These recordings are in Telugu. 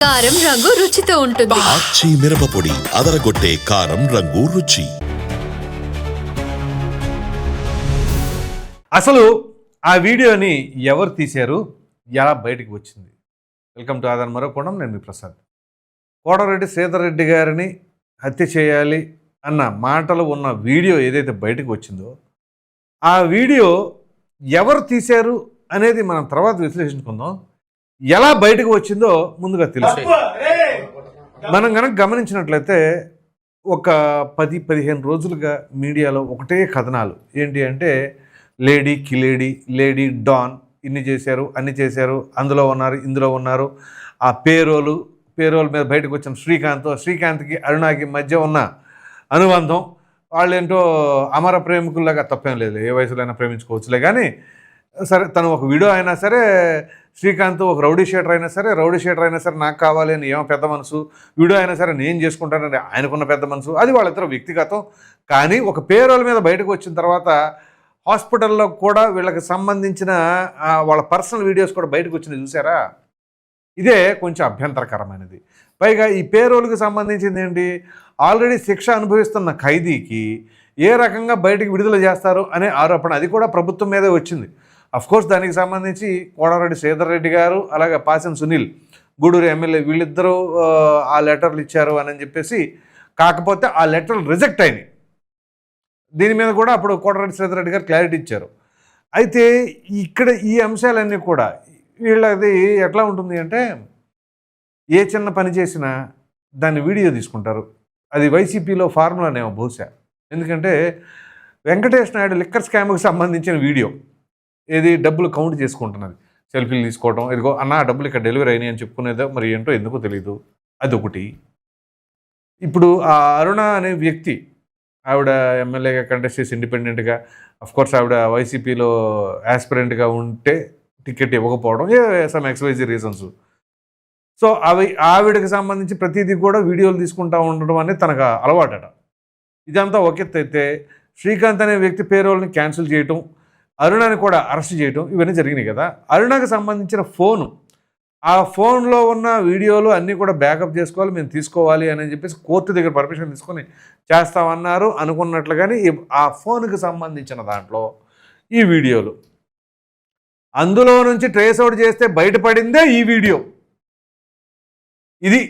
కారం రంగు రుచితో ఉంటుంది. ఆచి మిరపపొడి అదరగొట్టే కారం రంగు రుచి. అసలు ఆ వీడియోని ఎవరు తీశారు? ఎలా బయటికి వచ్చింది? వెల్కమ్ టు ఆదాన్ మరోకోణం నేను మీ ప్రసాద్. కోటరెడ్డి శ్రీధర్ రెడ్డి గారిని హత్య చేయాలి అన్న మాటలు ఉన్న వీడియో ఏదైతే బయటకు వచ్చిందో ఆ వీడియో ఎవరు తీశారు అనేది మనం తర్వాత విశ్లేషించుకుందాం. ఎలా బయటకు వచ్చిందో ముందుగా తెలుసు. మనం కనుక గమనించినట్లయితే ఒక పది పదిహేను రోజులుగా మీడియాలో ఒకటే కథనాలు. ఏంటి అంటే లేడీ కిలేడీ లేడీ డాన్ ఇన్ని చేశారు అన్ని చేశారు అందులో ఉన్నారు ఇందులో ఉన్నారు. ఆ పేరోలు పేరోల్ మీద బయటకు వచ్చిన శ్రీకాంత్ శ్రీకాంత్కి అరుణాకి మధ్య ఉన్న అనుబంధం వాళ్ళేంటో అమర ప్రేమికుల్లాగా తప్పేం లేదు. ఏ వయసులో అయినా ప్రేమించుకోవచ్చులే. కానీ సరే తను ఒక వీడియో అయినా సరే శ్రీకాంత్ ఒక రౌడీ షేటర్ అయినా సరే రౌడీ షేటర్ అయినా సరే నాకు కావాలి అని ఏమో పెద్ద మనసు వీడు అయినా సరే నేను చేసుకుంటానని ఆయనకున్న పెద్ద మనసు అది వాళ్ళిద్దరు వ్యక్తిగతం. కానీ ఒక పేరోల మీద బయటకు వచ్చిన తర్వాత హాస్పిటల్లో కూడా వీళ్ళకి సంబంధించిన వాళ్ళ పర్సనల్ వీడియోస్ కూడా బయటకు వచ్చినాయి చూసారా? ఇదే కొంచెం అభ్యంతరకరమైనది. పైగా ఈ పేరోల్కి సంబంధించింది ఏంటి? ఆల్రెడీ శిక్ష అనుభవిస్తున్న ఖైదీకి ఏ రకంగా బయటకు విడుదల చేస్తారు అనే ఆరోపణ అది కూడా ప్రభుత్వం మీదే వచ్చింది. కోర్స్ దానికి సంబంధించి కోడారెడ్డి శ్రీధర్ రెడ్డి గారు అలాగే పాసం సునీల్ గూడూరు ఎమ్మెల్యే వీళ్ళిద్దరూ ఆ, లెటర్లు ఇచ్చారు అని చెప్పేసి కాకపోతే ఆ లెటర్లు రిజెక్ట్ అయినాయి. దీని మీద కూడా అప్పుడు కోటరెడ్డి శ్రీధర్ రెడ్డి గారు క్లారిటీ ఇచ్చారు. అయితే ఇక్కడ ఈ అంశాలన్నీ కూడా వీళ్ళది ఎట్లా ఉంటుంది అంటే ఏ చిన్న పని చేసినా దాన్ని వీడియో తీసుకుంటారు. అది వైసీపీలో ఫార్ములానేమో బహుశా. ఎందుకంటే వెంకటేష్ నాయుడు లిక్కర్ స్కామ్కి సంబంధించిన వీడియో. ఏది డబ్బులు కౌంట్ చేసుకుంటున్నది. సెల్ఫీలు తీసుకోవడం ఇదిగో అన్న డబ్బులు ఇక్కడ డెలివరీ అయినాయి అని చెప్పుకునేదో మరి ఏంటో ఎందుకో తెలియదు అదొకటి. ఇప్పుడు ఆ అరుణ అనే వ్యక్తి ఆవిడ ఎమ్మెల్యేగా కంటెస్ట్ చేసి ఇండిపెండెంట్గా కోర్స్ ఆవిడ వైసీపీలో యాస్పిరెంట్గా ఉంటే టికెట్ ఇవ్వకపోవడం a some X Y Z reasons so అవి ఆవిడకి సంబంధించి ప్రతిదీ కూడా వీడియోలు తీసుకుంటా ఉండడం అనేది తనకు అలవాటట. ఇదంతా ఒకెత్తైతే శ్రీకాంత్ అనే వ్యక్తి పేరోల్ని క్యాన్సిల్ చేయటం అరుణని కూడా అరెస్ట్ చేయటం ఇవన్నీ జరిగినాయి కదా. అరుణకు సంబంధించిన ఫోను. ఆ ఫోన్లో ఉన్న వీడియోలు అన్నీ కూడా బ్యాకప్ చేసుకోవాలి మేము తీసుకోవాలి అని చెప్పేసి కోర్టు దగ్గర పర్మిషన్ తీసుకొని చేస్తామన్నారు అనుకున్నట్లుగానే కానీ ఆ ఫోన్కి సంబంధించిన దాంట్లో ఈ వీడియోలు. అందులో నుంచి ట్రేస్ అవుట్ చేస్తే బయటపడిందే ఈ వీడియో. ఇది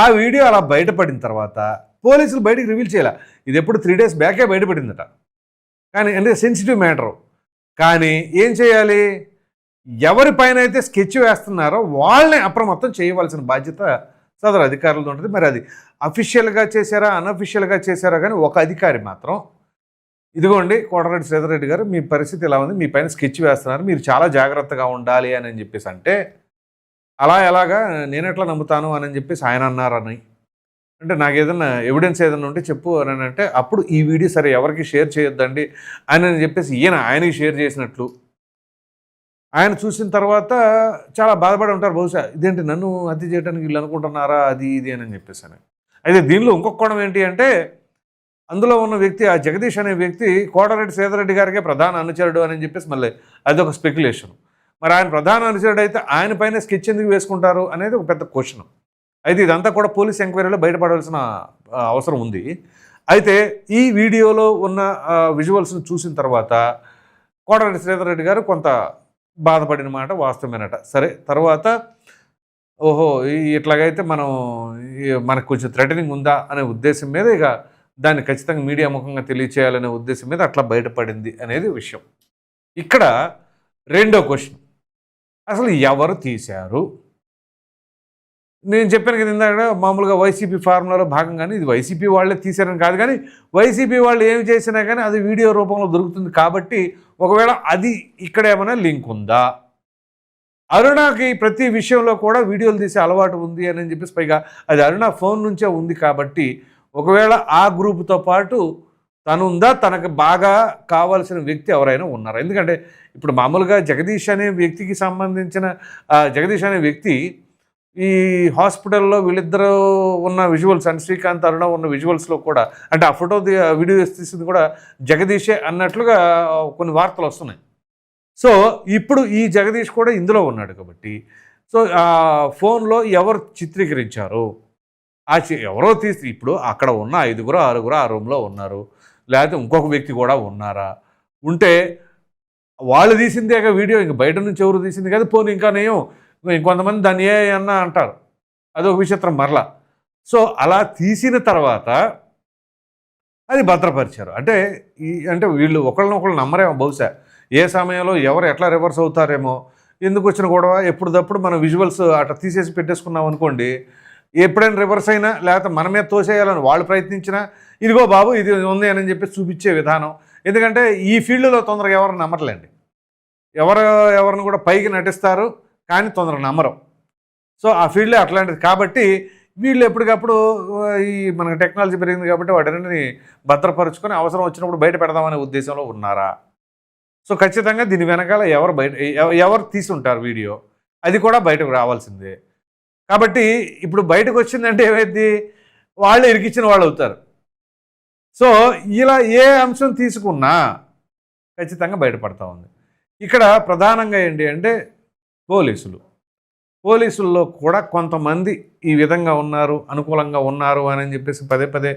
ఆ వీడియో అలా బయటపడిన తర్వాత పోలీసులు బయటకు రివీల్ చేయాలి. ఇది ఎప్పుడు త్రీ డేస్ బ్యాకే బయటపడిందట. కానీ అంటే సెన్సిటివ్ మ్యాటరు కానీ ఏం చేయాలి? ఎవరిపైన అయితే స్కెచ్ వేస్తున్నారో వాళ్ళని అప్రమత్తం చేయవలసిన బాధ్యత సదరు అధికారులతో ఉంటుంది. మరి అది అఫీషియల్గా చేశారా అన్అఫీషియల్గా చేశారా? కానీ ఒక అధికారి మాత్రం ఇదిగోండి కోటరెడ్డి శ్రీధర్రెడ్డి గారు మీ పరిస్థితి ఇలా ఉంది? మీ పైన స్కెచ్ వేస్తున్నారు. మీరు చాలా జాగ్రత్తగా ఉండాలి అని చెప్పేసి అంటే అలా ఎలాగా నేను నమ్ముతాను అని చెప్పేసి ఆయన అన్నారని అంటే నాకు ఏదైనా ఎవిడెన్స్ ఏదైనా ఉంటే చెప్పు అని అంటే అప్పుడు ఈ వీడియో సరే ఎవరికి షేర్ చేయొద్దండి అని అని చెప్పేసి ఈయన ఆయనకి షేర్ చేసినట్లు. ఆయన చూసిన తర్వాత చాలా బాధపడి ఉంటారు బహుశా ఇదేంటి నన్ను హత్య చేయడానికి వీళ్ళు అనుకుంటున్నారా? అది ఇది అని చెప్పేసి అని. అయితే దీనిలో ఇంకొక కోణం ఏంటి అంటే అందులో ఉన్న వ్యక్తి ఆ జగదీష్ అనే వ్యక్తి కోటరెడ్డి సేదరెడ్డి గారికే ప్రధాన అనుచరుడు అని చెప్పేసి మళ్ళీ అదొక స్పెక్యులేషన్ మరి ఆయన ప్రధాన అనుచరుడు అయితే ఆయన పైన స్కెచ్ ఎందుకు వేసుకుంటారు అనేది ఒక పెద్ద క్వశ్చన్ అయితే ఇదంతా కూడా పోలీస్ ఎంక్వైరీలో బయటపడవలసిన అవసరం ఉంది. అయితే ఈ వీడియోలో ఉన్న విజువల్స్ని చూసిన తర్వాత కోటరెడ్డి శ్రీధర్ రెడ్డి గారు కొంత బాధపడిన మాట వాస్తవమేనట. సరే తర్వాత ఓహో ఈ- ఇట్లాగైతే మనం మనకు కొంచెం థ్రెటనింగ్ ఉందా అనే ఉద్దేశం మీద ఇక దాన్ని ఖచ్చితంగా మీడియా ముఖంగా తెలియచేయాలనే ఉద్దేశం మీద అట్లా బయటపడింది అనేది విషయం. ఇక్కడ రెండో క్వశ్చన్. అసలు ఎవరు తీశారు? నేను చెప్పాను కదా ఇందాక మామూలుగా వైసీపీ ఫార్ములాలో భాగంగానే ఇది వైసీపీ వాళ్ళే తీశారని కాదు కానీ వైసీపీ వాళ్ళు ఏమి చేసినా కానీ అది వీడియో రూపంలో దొరుకుతుంది కాబట్టి ఒకవేళ అది ఇక్కడ ఏమైనా లింక్ ఉందా? అరుణకి ప్రతి విషయంలో కూడా వీడియోలు తీసే అలవాటు ఉంది అని చెప్పేసి పైగా అది అరుణ ఫోన్ నుంచే ఉంది కాబట్టి ఒకవేళ ఆ గ్రూప్తో పాటు తను ఉందా తనకు బాగా కావాల్సిన వ్యక్తి ఎవరైనా ఉన్నారా? ఎందుకంటే ఇప్పుడు మామూలుగా జగదీష్ అనే వ్యక్తికి సంబంధించిన జగదీష్ అనే వ్యక్తి ఈ హాస్పిటల్లో వీళ్ళిద్దరూ ఉన్న విజువల్స్ అండ్ శ్రీకాంత్ అరుణ ఉన్న విజువల్స్లో కూడా అంటే ఆ ఫోటో వీడియోస్ తీసింది కూడా జగదీషే అన్నట్లుగా కొన్ని వార్తలు వస్తున్నాయి. సో ఇప్పుడు ఈ జగదీష్ కూడా ఇందులో ఉన్నాడు కాబట్టి సో ఆ ఫోన్లో ఎవరు చిత్రీకరించారు? ఆ చి ఎవరో తీసి ఇప్పుడు అక్కడ ఉన్న ఐదుగురు ఆరుగురు ఆ రూమ్లో ఉన్నారు. లేకపోతే ఇంకొక వ్యక్తి కూడా ఉన్నారా? ఉంటే వాళ్ళు తీసిందే వీడియో ఇంక బయట నుంచి ఎవరు తీసింది కదా పోనీ ఇంకా నేను ఇంకొంతమంది దాన్ని ఏ అన్న అంటారు. అదొక విచిత్రం మరలా. సో అలా తీసిన తర్వాత అది భద్రపరిచారు. అంటే ఈ అంటే వీళ్ళు ఒకళ్ళనొకళ్ళు నమ్మరేమో బహుశా. ఏ సమయంలో ఎవరు ఎట్లా రివర్స్ అవుతారేమో ఎందుకు వచ్చిన గొడవ ఎప్పుడుదప్పుడు మనం విజువల్స్ అట్లా తీసేసి పెట్టేసుకున్నాం అనుకోండి ఎప్పుడైనా రివర్స్ అయినా లేకపోతే మన మీద తోసేయాలని వాళ్ళు ప్రయత్నించినా ఇదిగో బాబు ఇది ఉంది అని చెప్పి చూపించే విధానం. ఎందుకంటే ఈ ఫీల్డ్లో తొందరగా ఎవరు నమ్మట్లేండి. ఎవరు ఎవరిని కూడా పైకి నటిస్తారు కానీ తొందరగా నమ్మరు. సో ఆ ఫీల్డే అట్లాంటిది. కాబట్టి వీళ్ళు ఎప్పటికప్పుడు ఈ మనకి టెక్నాలజీ పెరిగింది కాబట్టి వాటిని భద్రపరుచుకొని అవసరం వచ్చినప్పుడు బయట పెడదామనే ఉద్దేశంలో ఉన్నారా? సో ఖచ్చితంగా దీని వెనకాల ఎవరు బయట ఎవరు తీసుంటారు వీడియో? అది కూడా బయటకు రావాల్సిందే. కాబట్టి ఇప్పుడు బయటకు వచ్చిందంటే ఏమైంది వాళ్ళు ఇరికిచ్చిన వాళ్ళు అవుతారు. సో ఇలా ఏ అంశం తీసుకున్నా ఖచ్చితంగా బయటపడతా ఉంది. ఇక్కడ ప్రధానంగా ఏంటి అంటే పోలీసులు. పోలీసుల్లో కూడా కొంతమంది ఈ విధంగా ఉన్నారు అనుకూలంగా ఉన్నారు అని చెప్పేసి పదే పదే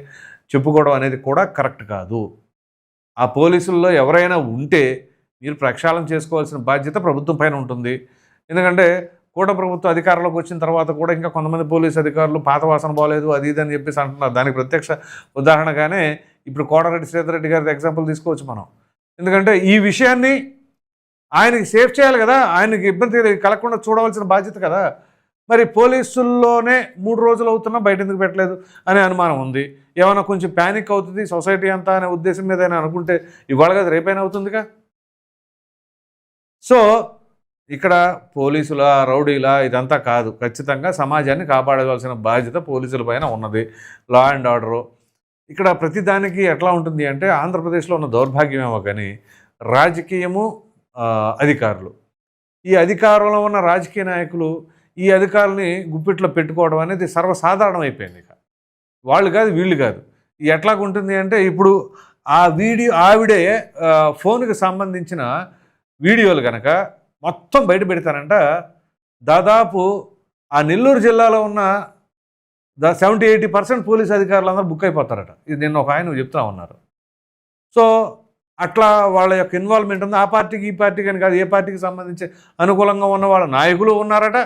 చెప్పుకోవడం అనేది కూడా కరెక్ట్ కాదు. ఆ పోలీసుల్లో ఎవరైనా ఉంటే మీరు ప్రక్షాళన చేసుకోవాల్సిన బాధ్యత ప్రభుత్వం పైన ఉంటుంది. ఎందుకంటే కూట ప్రభుత్వ అధికారంలోకి వచ్చిన తర్వాత కూడా ఇంకా కొంతమంది పోలీసు అధికారులు పాత వాసన బాగలేదు అది ఇది అని చెప్పేసి అంటున్నారు. దానికి ప్రత్యక్ష ఉదాహరణగానే ఇప్పుడు కోడారెడ్డి శ్రీధర్ రెడ్డి గారి ఎగ్జాంపుల్ తీసుకోవచ్చు మనం. ఎందుకంటే ఈ విషయాన్ని ఆయనకి సేఫ్ చేయాలి కదా ఆయనకి ఇబ్బంది కలగకుండా చూడవలసిన బాధ్యత కదా. మరి పోలీసుల్లోనే మూడు రోజులు అవుతున్నా బయట ఎందుకు పెట్టలేదు అనే అనుమానం ఉంది. ఏమైనా కొంచెం ప్యానిక్ అవుతుంది సొసైటీ అంతా అనే ఉద్దేశం మీద అనుకుంటే ఇవాళ కదా రేపైనా అవుతుందిగా. సో ఇక్కడ పోలీసుల రౌడీల ఇదంతా కాదు. ఖచ్చితంగా సమాజాన్ని కాపాడవలసిన బాధ్యత పోలీసుల పైన ఉన్నది. లా అండ్ ఆర్డరు ఇక్కడ ప్రతిదానికి ఎట్లా ఉంటుంది అంటే ఆంధ్రప్రదేశ్లో ఉన్న దౌర్భాగ్యమేమో కానీ రాజకీయము అధికారులు. ఈ అధికారంలో ఉన్న రాజకీయ నాయకులు ఈ అధికారులని గుప్పిట్లో పెట్టుకోవడం అనేది సర్వసాధారణం అయిపోయింది ఇక. వాళ్ళు కాదు వీళ్ళు కాదు. ఇది ఎట్లాగుంటుంది అంటే ఇప్పుడు ఆ వీడియో ఆవిడే ఫోన్కి సంబంధించిన వీడియోలు కనుక మొత్తం బయట పెడతారంట. దాదాపు ఆ నెల్లూరు జిల్లాలో ఉన్న the seventy eighty percent police అధికారులు అందరూ బుక్ అయిపోతారట. ఇది నిన్న ఒక ఆయన చెప్తా ఉన్నారు. సో అట్లా వాళ్ళ యొక్క ఇన్వాల్వ్మెంట్ ఉంది. ఆ పార్టీకి ఈ పార్టీకి అని కాదు ఏ పార్టీకి సంబంధించి అనుకూలంగా ఉన్న వాళ్ళ నాయకులు ఉన్నారట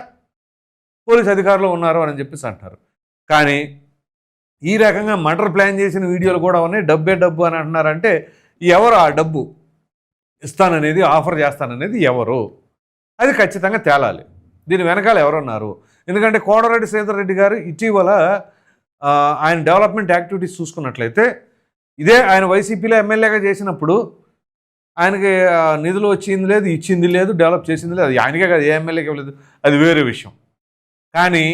పోలీస్ అధికారులు ఉన్నారు అని చెప్పేసి అంటారు. కానీ ఈ రకంగా మర్డర్ ప్లాన్ చేసిన వీడియోలు కూడా ఉన్నాయి. డబ్బే డబ్బు అని అంటున్నారంటే ఎవరు ఆ డబ్బు ఇస్తాననేది ఆఫర్ చేస్తాననేది ఎవరు? అది ఖచ్చితంగా తేలాలి. దీని వెనకాల ఎవరున్నారు? ఎందుకంటే కోడరెడ్డి శ్రీధర్ రెడ్డి గారు ఇటీవల ఆయన డెవలప్మెంట్ యాక్టివిటీస్ చూసుకున్నట్లయితే ఇదే ఆయన వైసీపీలో ఎమ్మెల్యేగా చేసినప్పుడు ఆయనకి నిధులు వచ్చింది లేదు ఇచ్చింది లేదు డెవలప్ చేసింది లేదు. అది ఆయనకే కాదు ఏ ఎమ్మెల్యేకి ఇవ్వలేదు అది వేరే విషయం. కానీ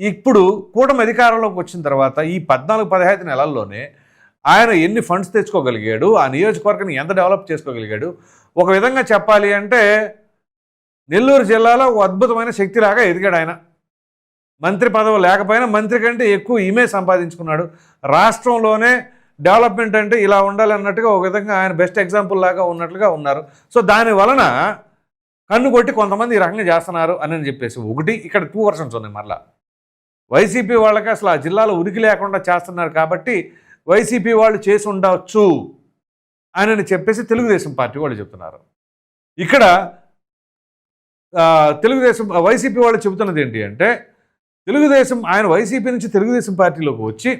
ఇప్పుడు కూటమి అధికారంలోకి వచ్చిన తర్వాత ఈ పద్నాలుగు పదహైదు నెలల్లోనే ఆయన ఎన్ని ఫండ్స్ తెచ్చుకోగలిగాడు ఆ నియోజకవర్గాన్ని ఎంత డెవలప్ చేసుకోగలిగాడు ఒక విధంగా చెప్పాలి అంటే నెల్లూరు జిల్లాలో ఒక అద్భుతమైన శక్తిలాగా ఎదిగాడు ఆయన. మంత్రి పదవి లేకపోయినా మంత్రి కంటే ఎక్కువ ఈమె సంపాదించుకున్నాడు. రాష్ట్రంలోనే డెవలప్మెంట్ అంటే ఇలా ఉండాలి అన్నట్టుగా ఒక విధంగా ఆయన బెస్ట్ ఎగ్జాంపుల్ లాగా ఉన్నట్లుగా ఉన్నారు. సో దాని వలన కన్ను కొట్టి కొంతమంది ఈ రకంగా చేస్తున్నారు అని చెప్పేసి ఒకటి ఇక్కడ టూ వర్షన్స్ ఉన్నాయి మరలా. వైసీపీ వాళ్ళకి అసలు ఆ జిల్లాలో ఉరికి లేకుండా చేస్తున్నారు కాబట్టి వైసీపీ వాళ్ళు చేసి ఉండవచ్చు అని చెప్పేసి తెలుగుదేశం పార్టీ వాళ్ళు చెప్తున్నారు. ఇక్కడ తెలుగుదేశం వైసీపీ వాళ్ళు చెబుతున్నది ఏంటి అంటే తెలుగుదేశం ఆయన వైసీపీ నుంచి తెలుగుదేశం పార్టీలోకి వచ్చి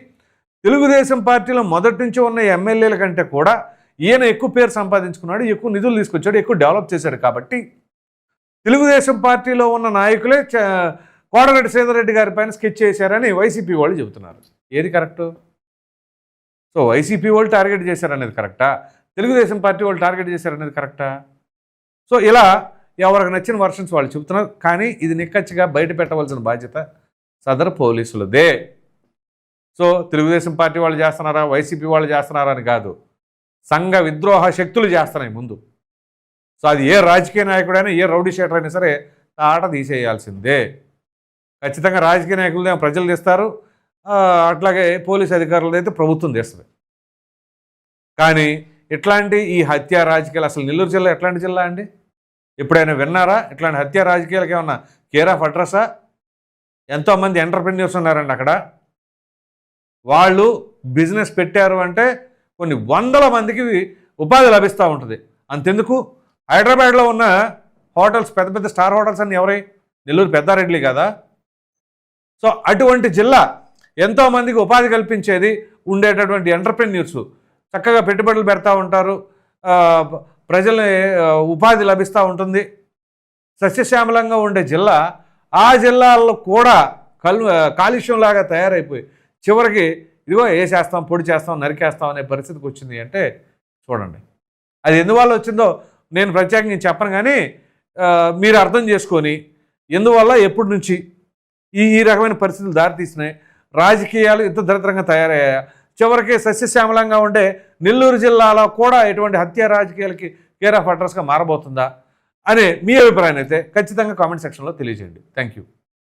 తెలుగుదేశం పార్టీలో మొదటి నుంచి ఉన్న ఎమ్మెల్యేల కంటే కూడా ఈయన ఎక్కువ పేరు సంపాదించుకున్నాడు ఎక్కువ నిధులు తీసుకొచ్చాడు ఎక్కువ డెవలప్ చేశాడు కాబట్టి తెలుగుదేశం పార్టీలో ఉన్న నాయకులే చ- కోడరెడ్డి శ్రీధర్రెడ్డి గారి పైన స్కెచ్ చేశారని వైసీపీ వాళ్ళు చెబుతున్నారు. ఏది కరెక్టు? సో వైసీపీ వాళ్ళు టార్గెట్ చేశారనేది కరెక్టా? తెలుగుదేశం పార్టీ వాళ్ళు టార్గెట్ చేశారనేది కరెక్టా? సో ఇలా ఎవరికి నచ్చిన వర్షన్స్ వాళ్ళు చెబుతున్నారు. కానీ ఇది నిక్కచ్చిగా బయట పెట్టవలసిన బాధ్యత సదరు పోలీసులదే. సో తెలుగుదేశం పార్టీ వాళ్ళు చేస్తున్నారా? వైసీపీ వాళ్ళు చేస్తున్నారా అని కాదు. సంఘ విద్రోహ శక్తులు చేస్తున్నాయి ముందు. సో అది ఏ రాజకీయ నాయకుడైనా ఏ రౌడీ షేటర్ అయినా సరే ఆట తీసేయాల్సిందే. ఖచ్చితంగా రాజకీయ నాయకులు ప్రజలు తీస్తారు. అట్లాగే పోలీస్ అధికారులు అయితే ప్రభుత్వం తీస్తుంది. కానీ ఇట్లాంటి ఈ హత్య రాజకీయాలు అసలు నెల్లూరు జిల్లా ఎట్లాంటి జిల్లా అండి? ఎప్పుడైనా విన్నారా? ఇట్లాంటి హత్య రాజకీయాలకు ఏమన్నా కేర్ ఆఫ్ అడ్రస్సా ఎంతోమంది ఎంటర్ప్రెన్యూర్స్ ఉన్నారండి అక్కడ. వాళ్ళు బిజినెస్ పెట్టారు అంటే కొన్ని వందల మందికి ఉపాధి లభిస్తూ ఉంటుంది. అంతెందుకు? హైదరాబాద్లో ఉన్న హోటల్స్ పెద్ద పెద్ద స్టార్ హోటల్స్ అన్ని ఎవరై? నెల్లూరు పెద్దారెడ్డి కదా. సో అటువంటి జిల్లా ఎంతోమందికి ఉపాధి కల్పించేది ఉండేటటువంటి ఎంటర్ప్రెన్యూర్స్. చక్కగా పెట్టుబడులు పెడతా ఉంటారు. ఆ, ప్రజల్ని ఉపాధి లభిస్తూ ఉంటుంది. సస్యశ్యామలంగా ఉండే జిల్లా ఆ జిల్లాల్లో కూడా కల్ కాలుష్యంలాగా తయారైపోయి చివరికి ఇదిగో వేసేస్తాం పొడి చేస్తాం నరికేస్తాం అనే పరిస్థితికి వచ్చింది అంటే చూడండి. అది ఎందువల్ల వచ్చిందో నేను ప్రత్యేకంగా చెప్పను కానీ మీరు అర్థం చేసుకొని ఎందువల్ల ఎప్పటి నుంచి ఈ ఈ రకమైన పరిస్థితులు దారితీసినాయి? రాజకీయాలు ఇంత దరిద్రంగా తయారయ్యాయా? చివరికి సస్యశ్యామలంగా ఉండే నెల్లూరు జిల్లాలో కూడా ఎటువంటి హత్య రాజకీయాలకి కేర్ ఆఫ్ అడ్రస్గా మారబోతుందా? అనే మీ అభిప్రాయం అయితే ఖచ్చితంగా కామెంట్ సెక్షన్లో తెలియజేయండి. Thank you